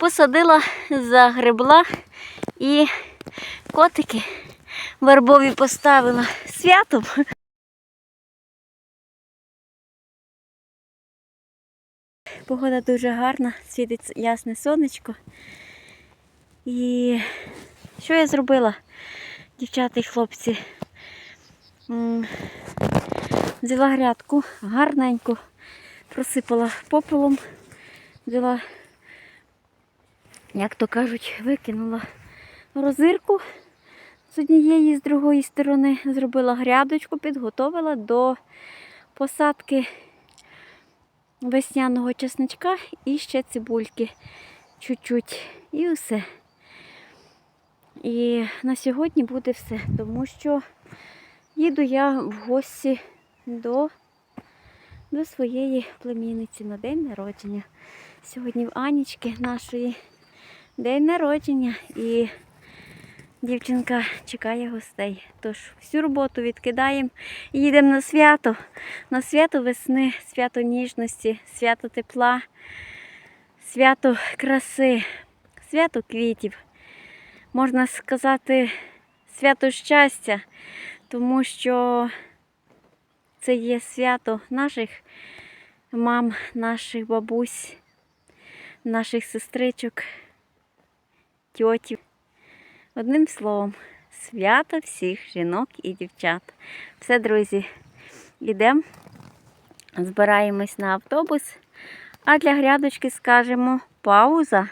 Посадила, загребла і котики вербові поставила святом. Погода дуже гарна, світить ясне сонечко. І що я зробила, дівчата і хлопці? Взяла грядку гарненько, просипала попелом, взяла, як то кажуть, викинула розирку з однієї з другої сторони, зробила грядочку, підготовила до посадки весняного чесничка і ще цибульки чуть-чуть. І все. І на сьогодні буде все, тому що їду я в гості до, до своєї племінниці на день народження. Сьогодні в Анічки нашої день народження і дівчинка чекає гостей. Тож всю роботу відкидаємо і їдемо на свято. На свято весни, свято ніжності, свято тепла, свято краси, свято квітів. Можна сказати, свято щастя, тому що це є свято наших мам, наших бабусь, наших сестричок, тьотів. Одним словом, свято всіх жінок і дівчат. Все, друзі, йдемо, збираємось на автобус, а для грядочки скажемо пауза.